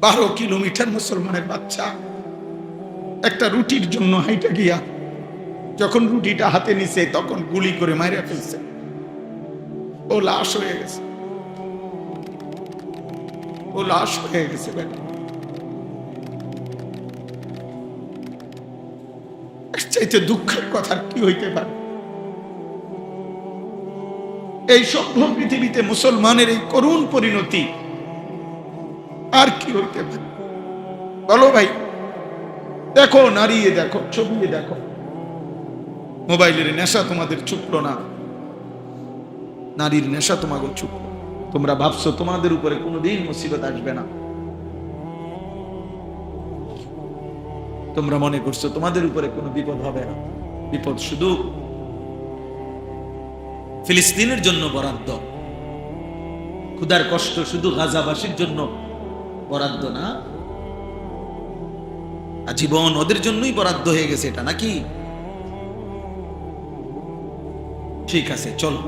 বারো কিলোমিটার মুসলমানের বাচ্চা। একটা রুটির জন্য হাইটা গিয়া যখন রুটিটা হাতে নিছে, তখন গুলি করে মাইরা ফেলছে। ও লাশ হয়ে গেছে। ও লাশ হয়ে গেছে চাইতে দুঃখের কথা কি হইতে পারে? এই সভ্য পৃথিবীতে মুসলমানের এই করুণ পরিণতি আর কি হইতে পারে? বলো ভাই। দেখো নারিয়ে দেখো ছবি দেখো। মোবাইলের নেশা তোমাদের ছুটলো না। নারীর নেশা তোমাকে ছুটলো। তোমরা ভাবছ তোমাদের উপরে কোনোদিন মুসিবত আসবে না। তোমরা মনে করছ তোমাদের উপরে কোনো বিপদ হবে না। বিপদ শুধু ফিলিস্তিনের জন্য বরাদ্দ। ক্ষুদার কষ্ট শুধু গাজাবাসীর জন্য বরাদ্দ না? আজীবন ওদের জন্যই বরাদ্দ হয়ে গেছে এটা নাকি? ঠিক আছে, চলো।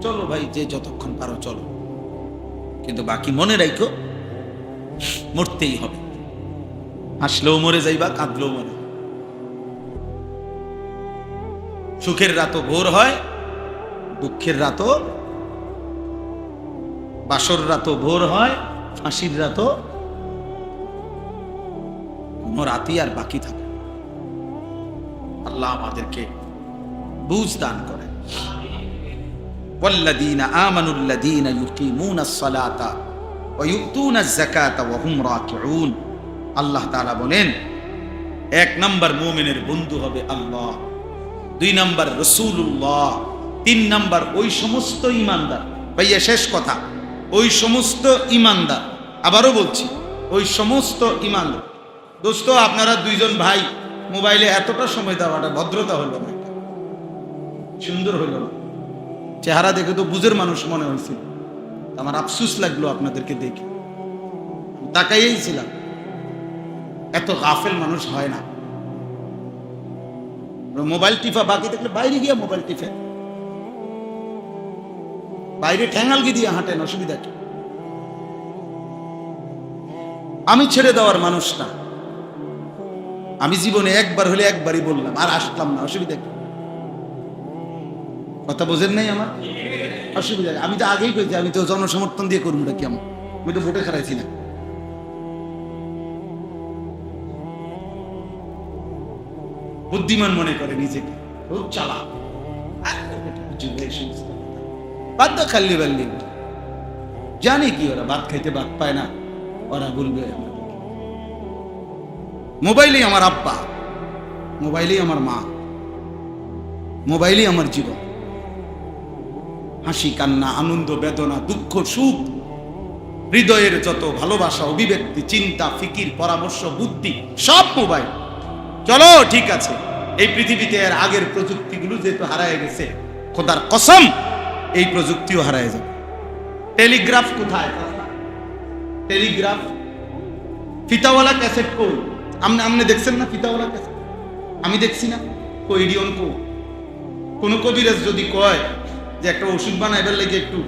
চলো ভাই, যে যতক্ষণ পারো চলো। কিন্তু বাকি মনে রাখো মরতেই হবে। হাসলেও মরে যাইবা, কাঁদলেও মরে সুখের রাতও ভোর হয়, দুঃখের রাতও বাসর রাতও ভোর হয়। ফাঁসির রাতও কোনো রাতই আর বাকি থাকে আল্লাহ আমাদেরকে বুঝ দান করে والذين آمنوا الذين يقيمون الصلاة ويؤتون الزكاة وهم راكعون আল্লাহ তাআলা বলেন এক নাম্বার মুমিনের বন্ধু হবে আল্লাহ দুই নাম্বার রসুল্লাহ তিন নাম্বার ওই সমস্ত ইমানদার ভাইয়া শেষ কথা ওই সমস্ত ইমানদার। আবারও বলছি, ওই সমস্ত ইমানদার। দোস্ত, আপনারা দুইজন ভাই, মোবাইলে এতটা সময় দেওয়াটা ভদ্রতা হলো না। সুন্দর হলো না। চেহারা দেখে তো বুঝের মানুষ মনে হয়েছিল আমার আফসুস লাগল আপনাদেরকে দেখে। তাকাইয়েই ছিলাম। এত গাফেল মানুষ হয় না। মোবাইল টিফা বাকি দেখলে বাইরে গিয়ে মোবাইল টিফে বাইরে ঠ্যাঙ্গালগি দিয়ে হাঁটেন, অসুবিধা কি? আমি ছেড়ে দেওয়ার মানুষ না। আমি জীবনে একবার হলে একবারই বললাম, আর আসলাম না, অসুবিধা কি? কথা বোঝেন নাই আমার? অসুবিধা আমি তো আগেই কইছি, আমি তো জনসমর্থন দিয়ে করুন কি আমি? আমি তো ভোটে খারাইছি না। বুদ্ধিমান মনে করে নিজেকে, খুব চালা বাদ খাল্লি বাল্লি। জানি কি ওরা ভাত খাইতে ভাত পায় না, ওরা বলবে। মোবাইলেই আমার আব্বা, মোবাইলেই আমার মা, মোবাইলেই আমার জীবন। হাসি, কান্না, আনন্দ, বেদনা, দুঃখ, সুখ, হৃদয়ের যত ভালোবাসা, অভিব্যক্তি, চিন্তা, ফিকির, পরামর্শ, বুদ্ধি, সব মোবাইল। চলো, ঠিক আছে। এই পৃথিবীতে এর আগের প্রযুক্তিগুলো যেহেতু হারায় গেছে, খোদার কসম এই প্রযুক্তিও হারায় যাবে। টেলিগ্রাফ কোথায়? টেলিগ্রাফ। ফিতাওয়ালা ক্যাসেট কই? আপনি আপনি দেখছেন না ফিতাওয়ালা ক্যাসেট? আমি দেখছি না। কইডিয়ন কো? কোন কবিরাজ যদি কয় যে একটা ওষুধ বানাইবার লেগে একটু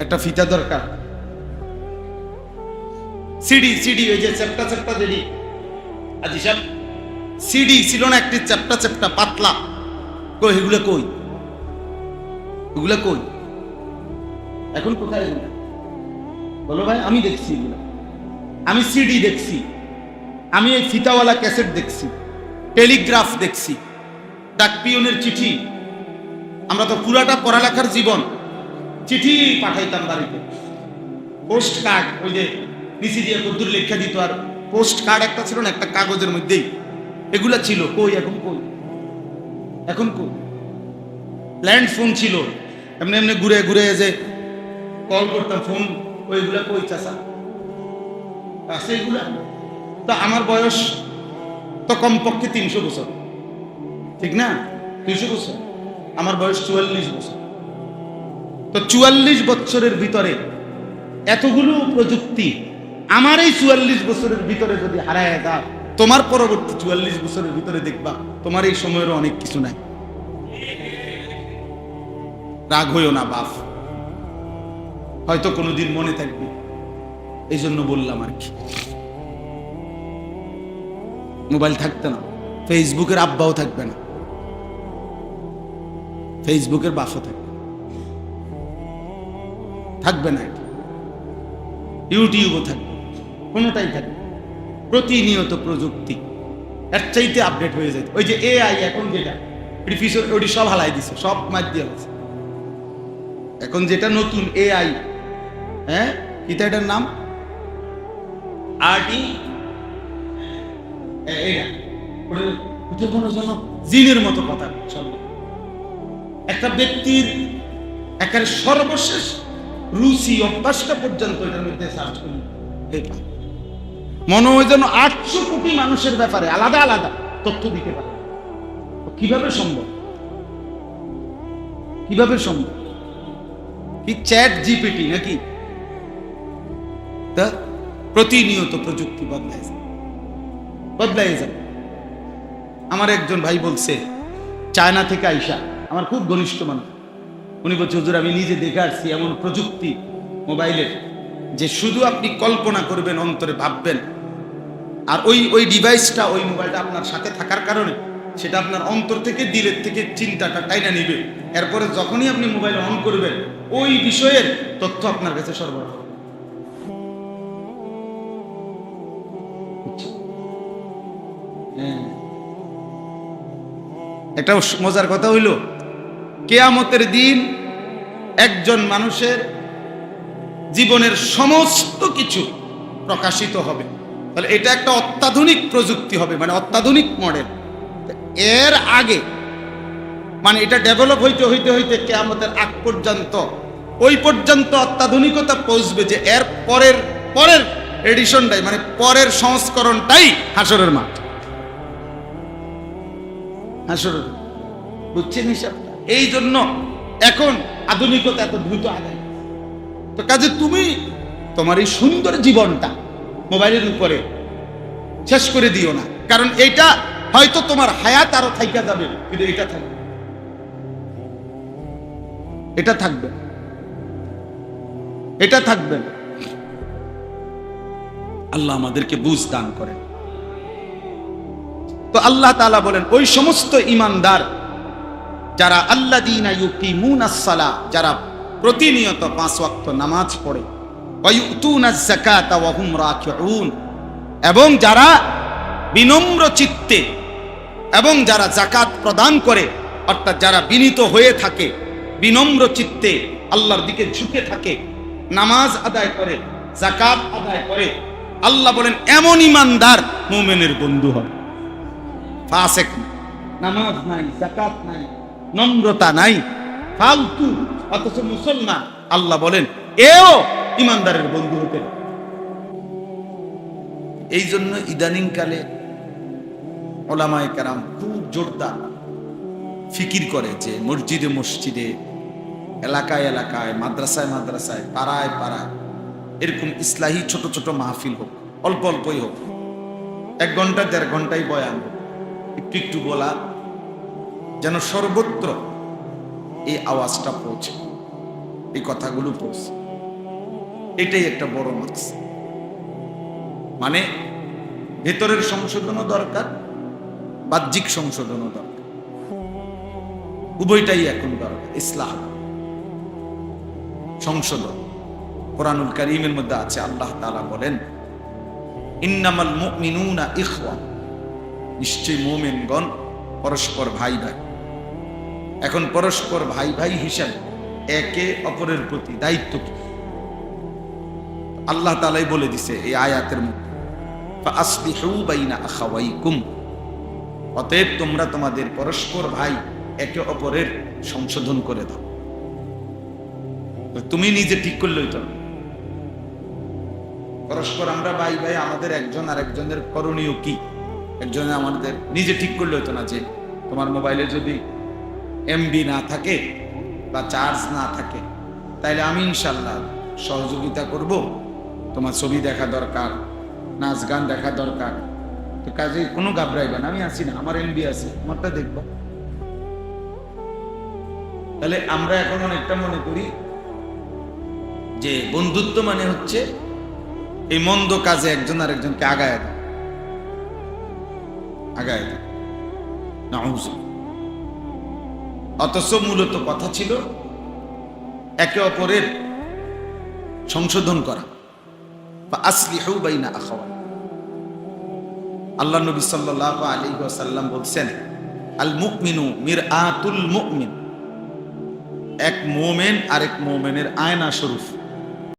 একটা ফিতা দরকার। সিডি সিডি, ওই যে চ্যাপটা চ্যাপটা যেডি আজি সাহেব সিডি ছিল না, একটি চ্যাপটা চ্যাপটা, পাতলা। কই, এগুলো কই? এগুলো কই? এখন কোথায় বলো ভাই, আমি দেখছি আমি সিডি দেখছি। আমি এই ফিতাওয়ালা ক্যাসেট দেখছি। টেলিগ্রাফ দেখছি। ডাকপিয়নের চিঠি। আমরা তো পুরাটা পড়ালেখার জীবন চিঠি পাঠাইতাম বাড়িতে। পোস্ট কার্ড ওই যে নিচি দিয়ে কদ্দুর লেখা দিত আর পোস্ট কার্ড একটা ছিল না, একটা কাগজের মধ্যেই। এগুলা ছিল। কই, এখন কই? এখন কই? ল্যান্ড ফোন ছিল। এমনি এমনি ঘুরে ঘুরে যে কল করতাম, ফোন, ওইগুলা কই চাষা আছে এগুলা তো আমার বয়স তো কমপক্ষে তিনশো বছর। ঠিক না? তিনশো বছর। আমার বয়স চুয়াল্লিশ বছর। তো চুয়াল্লিশ বছরের ভিতরে এতগুলো প্রযুক্তি আমার এই চুয়াল্লিশ বছরের ভিতরে যদি হারায় যায় তোমার পরবর্তী চুয়াল্লিশ বছরের ভিতরে দেখবা তোমার এই সময়েরও অনেক কিছু নাই। রাগ হইও না, বাপ। হয়তো কোনোদিন মনে থাকবে। এই জন্য বললাম আর কি। মোবাইল থাকতে না। ফেসবুকের আব্বাও থাকবে না। ফেসবুকের বাফও থাকবে থাকবে না ইউটিউবও থাকবে। কোনোটাই থাকবে। প্রতিনিয়ত প্রযুক্তি। এর চাইতে আপডেট হয়ে যায় ওই যে এআই এখন যেটা ওটি সব হালাই দিছে, সব হচ্ছে এখন যেটা নতুন এআই হ্যাঁ? কিতা এটার নাম? আরটি। যেন জিনের মতো কথা। একটা ব্যক্তির একেবারে সর্বশেষ রুচি অভ্যাসটা পর্যন্ত এটার মধ্যে সার্চ করি মনে হয় যেন আটশো কোটি মানুষের ব্যাপারে আলাদা আলাদা তথ্য দিতে পারে। কীভাবে সম্ভব? কীভাবে সম্ভব? কি চ্যাট জিপিটি নাকি? তা প্রতিনিয়ত প্রযুক্তি বদলায় যায়। বদলাই যাবে আমার একজন ভাই বলছে, চায়না থেকে আইসা, আমার খুব ঘনিষ্ঠ মানুষ। উনি বলছে, হুজুর, আমি নিজে দেখে আসছি এমন প্রযুক্তি মোবাইলের যে শুধু আপনি কল্পনা করবেন, অন্তরে ভাববেন। আর ওই ওই ডিভাইসটা, ওই মোবাইলটা আপনার সাথে থাকার কারণে সেটা আপনার অন্তর থেকে, দিলের থেকে চিন্তাটা টাইনা নিবে। এরপরে যখনই আপনি মোবাইল অন করবেন, ওই বিষয়ের তথ্য আপনার কাছে সরবরাহ একটা মজার কথা হইল, কেয়ামতের দিন একজন মানুষের জীবনের সমস্ত কিছু প্রকাশিত হবে। তাহলে এটা একটা অত্যাধুনিক প্রযুক্তি হবে মানে অত্যাধুনিক মডেল। এর আগে মানে এটা ডেভেলপ হইতে হইতে হইতে কেয়ামতের আগ পর্যন্ত, ওই পর্যন্ত অত্যাধুনিকতা পৌঁছবে যে এর পরের পরের এডিশনটাই মানে পরের সংস্করণটাই হাসরের মাঠ। হাসরের বুঝছেন হিসাবটা? এই জন্য এখন আধুনিকতা এত দ্রুত আগায়। তো কাজে তুমি তোমার এই সুন্দর জীবনটা মোবাইলের উপরে শেষ করে দিও না। কারণ এটা হয়তো তোমার হায়াত আরও থাইকা যাবে, কিন্তু এটা থাকবে এটা থাকবে এটা থাকবে আল্লাহ আমাদেরকে বুঝ দান করেন। তো আল্লাহ তাআলা বলেন, ওই সমস্ত ইমানদার যারা আল্লাহ সালা যারা প্রতিনিয়ত পাঁচ ওয়াক্ত নামাজ পড়ে এবং যারা বিনম্র চিত্তে এবং যারা জাকাত প্রদান করে, অর্থাৎ যারা বিনীত হয়ে থাকে, বিনম্র চিত্তে আল্লাহর দিকে ঝুঁকে থাকে, নামাজ আদায় করে জাকাত আদায় করে, আল্লাহ বলেন, এমন ইমানদার মোমেনের বন্ধু হবে। ফাসেক। নামাজ নাই জাকাত নাই, নম্রতা নাই, ফালতু, অথচ মুসলমান। আল্লাহ বলেন, এও ইমানদারের বন্ধু এই জন্য ইদানিং কালে ওলামায় কারাম খুব জোরদার ফিকির করে যে মসজিদে মসজিদে, এলাকায় এলাকায়, মাদ্রাসায় মাদ্রাসায়, পাড়ায় পাড়ায়, এরকম ইসলাহী ছোট ছোট মাহফিল হোক, অল্প অল্পই হোক, এক ঘণ্টা, দেড় ঘন্টাই বয়ান হোক। একটু একটু বলা, যেন সর্বত্র এই আওয়াজটা পৌঁছে, এই কথাগুলো পৌঁছে। এটাই একটা বড় মাছ মানে ভেতরের সংশোধনও দরকার, বাহ্যিক সংশোধনও দরকার। উভয়টাই এখন দরকার ইসলাম সংশোধন। কোরআনুল করিমের মধ্যে আছে, আল্লাহ তাআলা বলেন, ইন্নামাল মুমিনুনা ইখওয়া নিশ্চয়ই মোমেনগণ পরস্পর ভাই ভাই। এখন পরস্পর ভাই ভাই হিসাবে একে অপরের প্রতি দায়িত্ব কি? আল্লাহ তালাই বলে দিছে এই আয়াতের মধ্যে তোমরা তোমাদের পরস্পর ভাই একে অপরের সংশোধন করে দাও। তুমি নিজে ঠিক করলেই তো পরস্পর আমরা ভাই ভাই, আমাদের একজন আরেকজনের করণীয় কি? একজনে আমাদের নিজে ঠিক করলে হতো না যে তোমার মোবাইলে যদি এমবি না থাকে বা চার্জ না থাকে, তাইলে আমি ইনশাল্লাহ সহযোগিতা করব। তোমার ছবি দেখা দরকার, নাচ গান দেখা দরকার। তো কাজে কোনো ঘাবড়াইবে না, আমি আছি না, আমার এমবি আছে, আমারটা দেখব। তাহলে আমরা এখন অনেকটা মনে করি যে বন্ধুত্ব মানে হচ্ছে এই মন্দ কাজে একজন আর একজনকে আগায় দেয় আগায়। অথচ মূলত কথা ছিল একে অপরের সংশোধন করা। বা আসলিহু বাইনা আখাওয়া আল্লাহ নবী সাল্লাল্লাহু আলাইহি ওয়াসাল্লাম বলছেন, আল মুকমিনু মির আতুল মুকমিন এক মোমেন আরেক মোমেনের আয়না স্বরূপ।